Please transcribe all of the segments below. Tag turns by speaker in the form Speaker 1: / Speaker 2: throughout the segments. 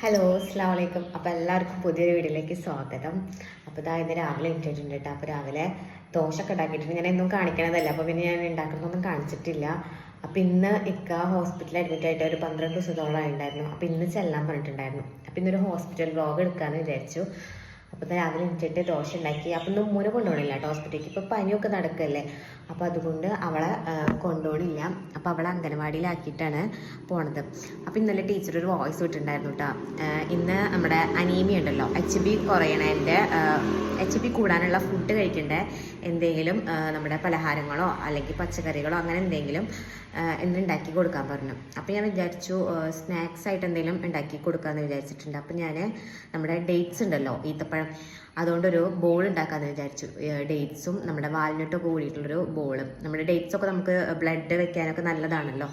Speaker 1: Hello അസ്സാം വലൈക്കും അപ്പോൾ എല്ലാവർക്കും പുതിയൊരു വീഡിയോയിലേക്ക് സ്വാഗതം. അപ്പോൾ ഇതാ ഇന്ന് രാവിലെ ഇട്ടിട്ടുണ്ട് കേട്ടോ. അപ്പോൾ രാവിലെ ദോശയൊക്കെ ഉണ്ടാക്കിയിട്ടുണ്ട്. ഞാൻ എന്നും കാണിക്കണതല്ല. അപ്പോൾ പിന്നെ ഞാൻ ഉണ്ടാക്കുന്നൊന്നും കാണിച്ചിട്ടില്ല. അപ്പോൾ ഇന്ന് ഇക്ക ഹോസ്പിറ്റലിൽ അഡ്മിറ്റ് ആയിട്ട് ഒരു പന്ത്രണ്ട് ദിവസത്തോളം ആയിട്ടുണ്ടായിരുന്നു. അപ്പോൾ ഇന്ന് ചെല്ലാൻ പറഞ്ഞിട്ടുണ്ടായിരുന്നു. അപ്പോൾ ഇന്നൊരു ഹോസ്പിറ്റൽ വ്ലോഗ് എടുക്കാമെന്ന് വിചാരിച്ചു. അപ്പോൾ രാവിലെ എണീറ്റിട്ട് ദോശ ഉണ്ടാക്കി. അപ്പം ഇന്ന് മുന കൊണ്ടുപോകണില്ല കേട്ടോ ഹോസ്പിറ്റലിലേക്ക്. ഇപ്പോൾ പനിയൊക്കെ നടക്കല്ലേ? അപ്പോൾ അതുകൊണ്ട് അവളെ ആ, കൊണ്ടുപോകണില്ല അപ്പോൾ അവളെ അംഗനവാടിയിലാക്കിയിട്ടാണ് പോണത്. അപ്പോൾ ഇന്നലെ ടീച്ചർ ഒരു വോയിസ് വിട്ടിട്ടുണ്ടായിരുന്നു കേട്ടോ ഇന്ന് നമ്മുടെ അനീമിയ ഉണ്ടല്ലോ. എച്ച് ബി കുറയണതിന്റെ എച്ച് ബി കൂടാനുള്ള ഫുഡ് കഴിക്കേണ്ട? എന്തെങ്കിലും നമ്മുടെ പലഹാരങ്ങളോ അല്ലെങ്കിൽ പച്ചക്കറികളോ അങ്ങനെ എന്തെങ്കിലും എന്ന് ഉണ്ടാക്കി കൊടുക്കാൻ പറഞ്ഞു. അപ്പോൾ ഞാൻ വിചാരിച്ചു സ്നാക്സ് ആയിട്ട് എന്തെങ്കിലും ഉണ്ടാക്കി കൊടുക്കാമെന്ന് വിചാരിച്ചിട്ടുണ്ട്. അപ്പോൾ ഞാൻ നമ്മുടെ ഡേറ്റ്സ് ഉണ്ടല്ലോ ഈത്തപ്പഴം. അതുകൊണ്ടൊരു ബോൾ ഉണ്ടാക്കാമെന്ന് വിചാരിച്ചു. ഡേറ്റ്സും നമ്മുടെ വാൽനട്ടൊക്കെ കൂടിയിട്ടുള്ളൊരു ബോൾ നമ്മുടെ ഡേറ്റ്സ് ഒക്കെ നമുക്ക് ബ്ലഡ് വെക്കാനൊക്കെ നല്ലതാണല്ലോ.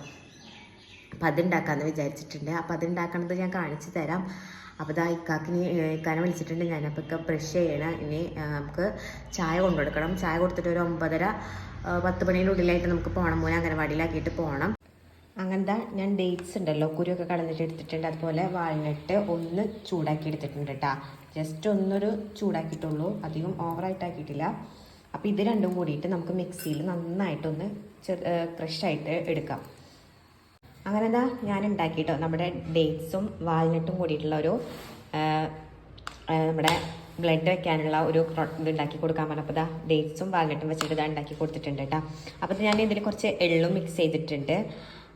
Speaker 1: അപ്പം അതുണ്ടാക്കാമെന്ന് വിചാരിച്ചിട്ടുണ്ട്. അപ്പം അതുണ്ടാക്കണത് ഞാൻ കാണിച്ചു തരാം. അപ്പോൾ ഇതാ ഇക്കാക്കിനി ഇക്കാനെ വിളിച്ചിട്ടുണ്ട്. ഞാനപ്പോൾ അപ്പോൾ ഇക്ക ബ്രഷ് ചെയ്യണം. ഇനി നമുക്ക് ചായ കൊണ്ടുകൊടുക്കണം. ചായ കൊടുത്തിട്ട് ഒരു ഒമ്പതര പത്ത് മണിയുടെ നമുക്ക് പോകണം മോനെ അംഗനവാടിയിലാക്കിയിട്ട് പോകണം അങ്ങനത്തെ ഞാൻ ഡേറ്റ്സ് ഉണ്ടല്ലോ കുരുവൊക്കെ കളഞ്ഞിട്ട് എടുത്തിട്ടുണ്ട്. അതുപോലെ വാൾനട്ട് ഒന്ന് ചൂടാക്കി എടുത്തിട്ടുണ്ട് കേട്ടോ ജസ്റ്റ് ഒന്നൊരു ചൂടാക്കിയിട്ടുള്ളൂ. അധികം ഓവറായിട്ട് ആക്കിയിട്ടില്ല. അപ്പോൾ ഇത് രണ്ടും കൂടിയിട്ട് നമുക്ക് മിക്സിയിൽ നന്നായിട്ടൊന്ന് ചെറു ക്രഷായിട്ട് എടുക്കാം. അങ്ങനെ എന്താ ഞാൻ ഉണ്ടാക്കിയിട്ടോ നമ്മുടെ ഡേറ്റ്സും വാൽനട്ടും കൂടിയിട്ടുള്ള ഒരു നമ്മുടെ ബ്ലഡ് വെക്കാനുള്ള ഒരു ഇത് ഉണ്ടാക്കി കൊടുക്കാൻ പറഞ്ഞപ്പോൾ ഇതാ ഡേറ്റ്സും വാൽനട്ടും വെച്ചിട്ട് ഇതാ ഉണ്ടാക്കി കൊടുത്തിട്ടുണ്ട് കേട്ടോ. അപ്പോൾ ഞാൻ ഇതിൽ കുറച്ച് എള്ളും മിക്സ് ചെയ്തിട്ടുണ്ട്.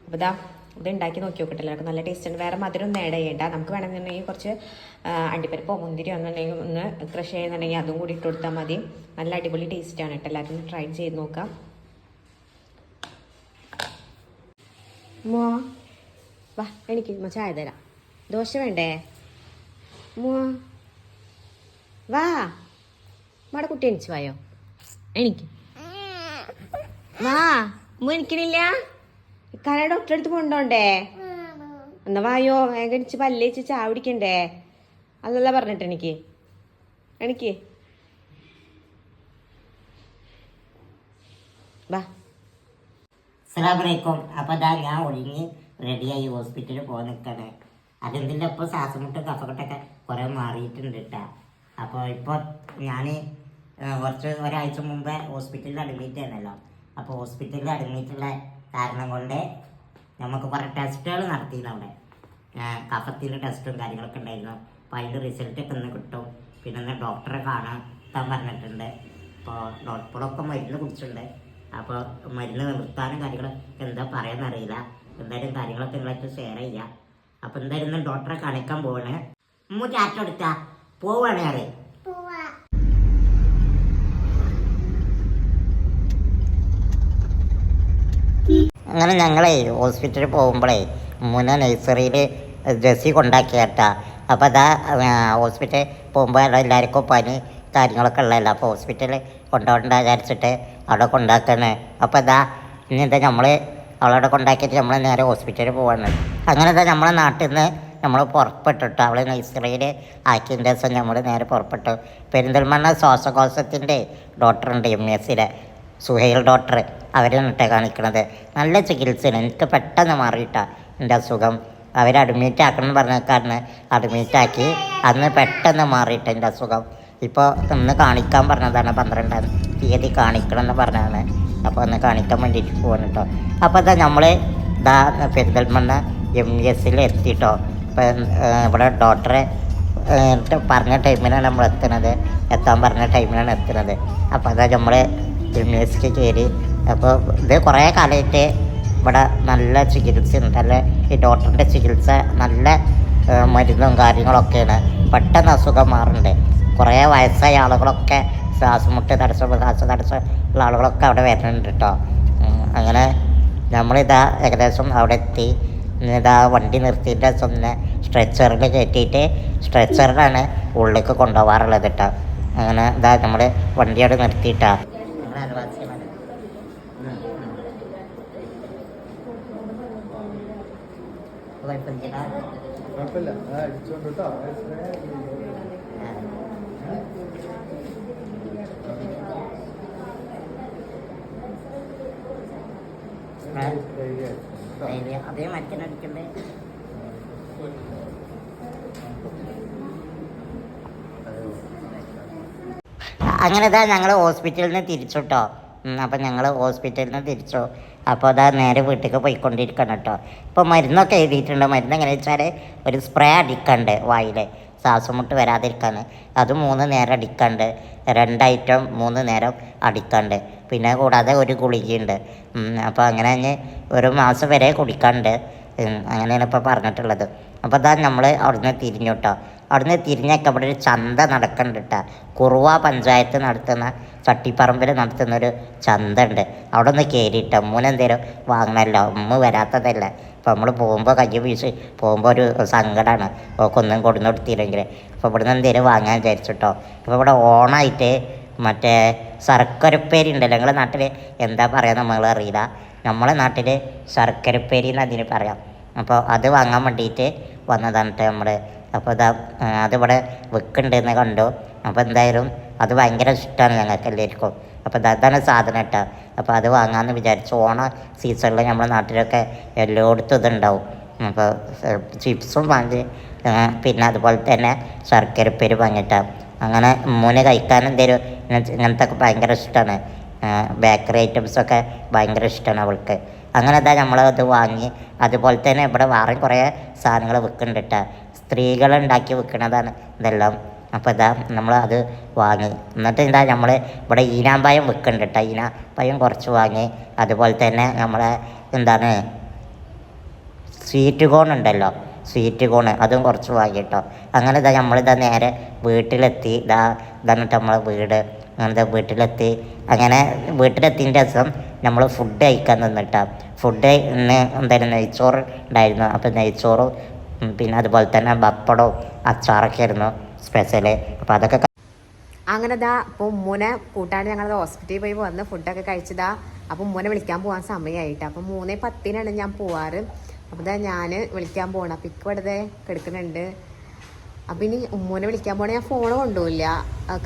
Speaker 1: അപ്പോൾ ഇതാ ഇത് ഉണ്ടാക്കി നോക്കി നോക്കട്ടെ എല്ലാവർക്കും. നല്ല ടേസ്റ്റ് ഉണ്ട്. വേറെ മധുരം ഒന്നും ആഡ് ചെയ്യേണ്ട. നമുക്ക് വേണമെന്നുണ്ടെങ്കിൽ കുറച്ച് അണ്ടിപ്പരിപ്പോ മുന്തിരിയോ എന്നുണ്ടെങ്കിൽ ഒന്ന് ക്രഷ് ചെയ്യുന്നുണ്ടെങ്കിൽ അതും കൂടി ഇട്ട് കൊടുത്താൽ മതി. നല്ല അടിപൊളി ടേസ്റ്റാണ് കേട്ടോ. എല്ലാവരും ട്രൈ ചെയ്ത് നോക്കാം. മോ വാ എനിക്ക് ചായ തരാം. ദോശ വേണ്ടേ? മോ വാ. മാടെ കുട്ടി എണിച്ചു വായോ? എനിക്ക് വാ. ഉമ്മ എനിക്കണില്ല കല ഡോക്ടറെ അടുത്ത് കൊണ്ടോണ്ടേ. എന്നാ വായോ വേഗം പല്ലേച്ച് ചാവിടിക്കണ്ടേ അതല്ല പറഞ്ഞിട്ട് എനിക്ക് എനിക്ക് വാ.
Speaker 2: അപ്പൊ അപ്പോൾ അതാ ഞാൻ ഒഴിഞ്ഞ് റെഡിയായി ഹോസ്പിറ്റലിൽ പോകാൻ നിൽക്കണേ അതെന്തിന്റെ ഇപ്പോൾ ശ്വാസമുട്ടും കഫക്കെട്ടൊക്കെ കുറേ മാറിയിട്ടുണ്ട് കേട്ടോ. അപ്പോൾ ഇപ്പോൾ ഞാൻ കുറച്ച് ഒരാഴ്ച മുമ്പേ ഹോസ്പിറ്റലിൽ അഡ്മിറ്റ് ആയിരുന്നല്ലോ. അപ്പോൾ ഹോസ്പിറ്റലിൽ അഡ്മിറ്റുള്ള കാരണം കൊണ്ട് നമുക്ക് കുറേ ടെസ്റ്റുകൾ നടത്തിയിരുന്നു അവിടെ. കഫത്തിന്റെ ടെസ്റ്റും കാര്യങ്ങളൊക്കെ ഉണ്ടായിരുന്നു. അപ്പോൾ അതിന്റെ റിസൾട്ട് ഒക്കെ ഇന്ന് കിട്ടും. പിന്നെ ഒന്ന് ഡോക്ടറെ കാണാൻ പറഞ്ഞിട്ടുണ്ട്. അപ്പോൾ ഡോക്ടറൊക്കെ മരുന്ന് കുടിച്ചിട്ടുണ്ട്. അപ്പോൾ മരുന്ന് നിർത്താനും കാര്യങ്ങളൊക്കെ എന്താ പറയാന്നറിയില്ല എന്തായാലും കാര്യങ്ങളൊക്കെ നിങ്ങളായിട്ട് ഷെയർ ചെയ്യാം. അപ്പോൾ എന്തായാലും ഡോക്ടറെ കാണിക്കാൻ പോവാണ്. എടുത്താ? പോവാണ് അത് അങ്ങനെ ഞങ്ങളെ ഹോസ്പിറ്റലിൽ പോകുമ്പോഴേ മുന നഴ്സറിയിൽ ഡ്രസ്സി കൊണ്ടാക്കിയേട്ടാ. അപ്പോൾ അതാ ഹോസ്പിറ്റലിൽ പോകുമ്പോൾ എല്ലാവർക്കും പനി കാര്യങ്ങളൊക്കെ ഉള്ളതല്ല. അപ്പോൾ ഹോസ്പിറ്റലിൽ കൊണ്ടുപോകണ്ട വിചാരിച്ചിട്ട് അവിടെ കൊണ്ടാക്കുന്നത് അപ്പോൾ അതാ ഇനി എന്താ നമ്മൾ അവളവിടെ കൊണ്ടാക്കിയിട്ട് നമ്മൾ നേരെ ഹോസ്പിറ്റലിൽ പോവാണ്. അങ്ങനെ എന്താ നമ്മളെ നാട്ടിൽ നിന്ന് നമ്മൾ പുറപ്പെട്ടിട്ട് അവളെ നഴ്സറിയിൽ ആക്കിയ ദിവസം നമ്മൾ നേരെ പുറപ്പെട്ടു. പെരിന്തൽമണ്ണ ശ്വാസകോശത്തിന്റെ ഡോക്ടറുണ്ട് എം എസിലെ സുഹൈൽ ഡോക്ടർ. അവരാണ് കേട്ടോ കാണിക്കണത്. നല്ല ചികിത്സയാണ്. എനിക്ക് പെട്ടെന്ന് മാറിയിട്ടാണ് എന്റെ അസുഖം. അവർ അഡ്മിറ്റ് ആക്കണം പറഞ്ഞേക്കാരന് അഡ്മിറ്റ് ആക്കി അന്ന് പെട്ടെന്ന് മാറിയിട്ട് എന്റെ അസുഖം. ഇപ്പോൾ ഇന്ന് കാണിക്കാൻ പറഞ്ഞതാണ് പന്ത്രണ്ടാം തീയതി കാണിക്കണം എന്ന് പറഞ്ഞതാണ്. അപ്പോൾ ഒന്ന് കാണിക്കാൻ വേണ്ടിയിട്ട് പോകണം കേട്ടോ അപ്പോൾ അതാ നമ്മൾ ഇതാ പെരിന്തൽമണ്ണ എം എസിൽ എത്തിയിട്ടോ ഇപ്പം ഇവിടെ ഡോക്ടറെ പറഞ്ഞ ടൈമിനാണ് നമ്മൾ എത്തുന്നത്. എത്താൻ പറഞ്ഞ ടൈമിനാണ് എത്തുന്നത്. അപ്പോൾ അതാ നമ്മൾ യൂണിവേഴ്സിറ്റി കയറി അപ്പോൾ ഇത് കുറേ കാലമായിട്ട് ഇവിടെ നല്ല ചികിത്സ ഉണ്ട് നല്ല ഈ ഡോക്ടറിന്റെ ചികിത്സ നല്ല മരുന്നും കാര്യങ്ങളൊക്കെയാണ്. പെട്ടെന്ന് അസുഖം മാറുന്നുണ്ട് കുറേ വയസ്സായ ആളുകളൊക്കെ ശ്വാസമുട്ട് തടസ്സം ശ്വാസ തടസ്സം ഉള്ള ആളുകളൊക്കെ അവിടെ വരുന്നുണ്ട് കേട്ടോ അങ്ങനെ നമ്മളിതാ ഏകദേശം അവിടെ എത്തി. ഇതാ വണ്ടി നിർത്തിയിട്ട് സ്വന്തം സ്ട്രെച്ചറിൽ കയറ്റിയിട്ട് സ്ട്രെച്ചറിലാണ് ഉള്ളിലേക്ക് കൊണ്ടുപോകാറുള്ളത് കേട്ടോ അങ്ങനെ ഇതാ നമ്മൾ വണ്ടി അവിടെ നിർത്തിയിട്ടാ.
Speaker 3: കുഴപ്പമില്ല. ആ.
Speaker 2: അതേ മരത്തിനടിക്കണ്ടേ അങ്ങനെ ഇതാ ഞങ്ങൾ ഹോസ്പിറ്റലിൽ നിന്ന് തിരിച്ചുട്ടോ. അപ്പം ഞങ്ങൾ ഹോസ്പിറ്റലിൽ നിന്ന് തിരിച്ചു. അപ്പോൾ അതാ നേരെ വീട്ടിലേക്ക് പോയിക്കൊണ്ടിരിക്കണം കേട്ടോ ഇപ്പോൾ മരുന്നൊക്കെ എഴുതിയിട്ടുണ്ട്. മരുന്ന് എങ്ങനെ വെച്ചാൽ ഒരു സ്പ്രേ അടിക്കണ്ടേ വായിലെ. ശ്വാസമുട്ട് വരാതിരിക്കാൻ അത് മൂന്ന് നേരം അടിക്കാണ്ട് രണ്ട് ഐറ്റം മൂന്ന് നേരം അടിക്കാണ്ട്. പിന്നെ കൂടാതെ ഒരു ഗുളികയുണ്ട്. അപ്പോൾ അങ്ങനെ ഞാൻ ഒരു മാസം വരെ കുടിക്കാണ്ട് അങ്ങനെയാണ് ഇപ്പോൾ പറഞ്ഞിട്ടുള്ളത്. അപ്പോൾ അതാ നമ്മൾ അവിടുന്ന് തിരിഞ്ഞു കേട്ടോ അവിടുന്ന് തിരിഞ്ഞൊക്കെ ഇവിടെ ഒരു ചന്ത നടക്കുന്നുണ്ട് കേട്ടോ കുറുവ പഞ്ചായത്ത് നടത്തുന്ന ചട്ടിപ്പറമ്പിൽ നടത്തുന്ന ഒരു ചന്ത ഉണ്ട് അവിടെ ഒന്ന് കയറിയിട്ട് മൂന്നെന്തേലും വാങ്ങണമല്ലോ ഉമ്മ വരാത്തതല്ലേ? അപ്പോൾ നമ്മൾ പോകുമ്പോൾ കയ്യിൽ വീശ്. പോകുമ്പോൾ ഒരു സങ്കടമാണ് ഒന്നും കൊടുന്ന് കൊടുത്തില്ലെങ്കിൽ അപ്പോൾ ഇവിടുന്ന് എന്തെങ്കിലും വാങ്ങാൻ വിചാരിച്ചിട്ടോ. ഇപ്പോൾ ഇവിടെ ഓണായിട്ട് മറ്റേ ശർക്കരപ്പേരി ഉണ്ടല്ലോ. നിങ്ങളെ നാട്ടിൽ എന്താ പറയുക നമ്മൾ അറിയില്ല. നമ്മളെ നാട്ടിൽ ശർക്കരപ്പേരി എന്ന് അതിന് പറയാം. അപ്പോൾ അത് വാങ്ങാൻ വേണ്ടിയിട്ട് വന്നതാണ് നമ്മൾ അപ്പോൾ ഇതാ അതിവിടെ വിൽക്കുന്നുണ്ടെന്ന് കണ്ടു. അപ്പോൾ എന്തായാലും അത് ഭയങ്കര ഇഷ്ടമാണ് ഞങ്ങൾക്ക് എല്ലാവർക്കും അപ്പോൾ അതാണ് സാധനം കേട്ടോ അപ്പോൾ അത് വാങ്ങാമെന്ന് വിചാരിച്ചു ഓണ സീസണിൽ നമ്മുടെ നാട്ടിലൊക്കെ എല്ലായിടത്തും ഇതുണ്ടാവും. അപ്പോൾ ചിപ്സും വാങ്ങി പിന്നെ അതുപോലെ തന്നെ ശർക്കരപ്പേര് വാങ്ങിയിട്ടാണ് അങ്ങനെ മൂന്ന് കഴിക്കാൻ എന്തേലും ഇങ്ങനത്തെ ഒക്കെ ഭയങ്കര ഇഷ്ടമാണ് ബേക്കറി ഐറ്റംസൊക്കെ ഭയങ്കര ഇഷ്ടമാണ് അവൾക്ക്. അങ്ങനെ ഇതാ അത് വാങ്ങി അതുപോലെ തന്നെ ഇവിടെ വേറെ കുറേ സാധനങ്ങൾ വിൽക്കുന്നുണ്ട് സ്ത്രീകൾ ഉണ്ടാക്കി വിൽക്കുന്നതാണ് ഇതെല്ലാം. അപ്പോൾ ഇതാ നമ്മൾ അത് വാങ്ങി. എന്നിട്ട് എന്താ നമ്മൾ ഇവിടെ ഈനാമ്പായം വെക്കുന്നുണ്ട് കേട്ടോ ഈനാമ്പായം കുറച്ച് വാങ്ങി. അതുപോലെ തന്നെ നമ്മളെ എന്താണ് സ്വീറ്റ് കോൺ ഉണ്ടല്ലോ. സ്വീറ്റ് കോൺ അതും കുറച്ച് വാങ്ങി കേട്ടോ അങ്ങനെ ഇതാ നമ്മളിതാ നേരെ വീട്ടിലെത്തി. ഇതാ ഇതാണ് നമ്മളെ വീട്. അങ്ങനത്തെ വീട്ടിലെത്തി. അങ്ങനെ വീട്ടിലെത്തിന്റെ ദിവസം നമ്മൾ ഫുഡ് കഴിക്കാൻ നിന്നിട്ടാ. ഫുഡ് ഇന്ന് എന്തായാലും നെയ്ച്ചോറ് ഉണ്ടായിരുന്നു. അപ്പോൾ നെയ്ച്ചോറും പിന്നെ അതുപോലെ തന്നെ പപ്പടവും അച്ചാറൊക്കെ ആയിരുന്നു. സ്പെഷ്യൽ അപ്പോൾ അതൊക്കെ
Speaker 1: അങ്ങനെ ദാ അപ്പോൾ ഉമ്മൂനെ കൂട്ടാണ്ട് ഞങ്ങൾ ഹോസ്പിറ്റലിൽ പോയി വന്ന് ഫുഡൊക്കെ കഴിച്ചതാ അപ്പോൾ ഉമ്മൂനെ വിളിക്കാൻ പോകാൻ സമയമായിട്ട് അപ്പോൾ മൂന്നേ പത്തിനാണ് ഞാൻ പോവാറ്. അപ്പോൾ ഇതാ ഞാൻ വിളിക്കാൻ പോകണം അപ്പോൾ ഇക്ക് വെറുതെ കിടക്കുന്നുണ്ട്. അപ്പം ഇനി ഉമ്മൂനെ വിളിക്കാൻ പോകണേ ഞാൻ ഫോൺ കൊണ്ടുപോയില്ല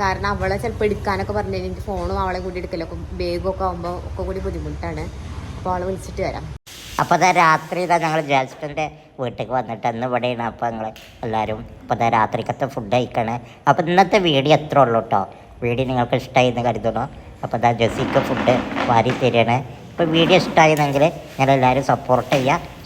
Speaker 1: കാരണം അവളെ ചിലപ്പോൾ എടുക്കാനൊക്കെ പറഞ്ഞു എനിക്ക് ഫോണും അവളെ കൂടി എടുക്കലൊക്കെ ബേഗൊക്കെ ആകുമ്പോൾ ഒക്കെ കൂടി ബുദ്ധിമുട്ടാണ്. അപ്പോൾ അവളെ വിളിച്ചിട്ട് വരാം.
Speaker 2: അപ്പോൾ അതാ രാത്രി ഇതാ ഞങ്ങൾ ജ്യേഷ്ഠന്റെ വീട്ടിലേക്ക് വന്നിട്ട് അന്ന് ഇവിടെയാണ് അപ്പോൾ ഞങ്ങൾ എല്ലാവരും അപ്പോൾ അതാ രാത്രിക്കത്തെ ഫുഡ് കഴിക്കണേ. അപ്പോൾ ഇന്നത്തെ വീഡിയോ എത്ര ഉള്ളൂ കേട്ടോ വീഡിയോ നിങ്ങൾക്ക് ഇഷ്ടമായി എന്ന് കരുതണോ അപ്പോൾ അതാ ജസിക്ക് ഫുഡ് വാരി തരികയാണ് അപ്പോൾ വീഡിയോ ഇഷ്ടമായിരുന്നെങ്കിൽ ഞങ്ങൾ എല്ലാവരും സപ്പോർട്ട് ചെയ്യുക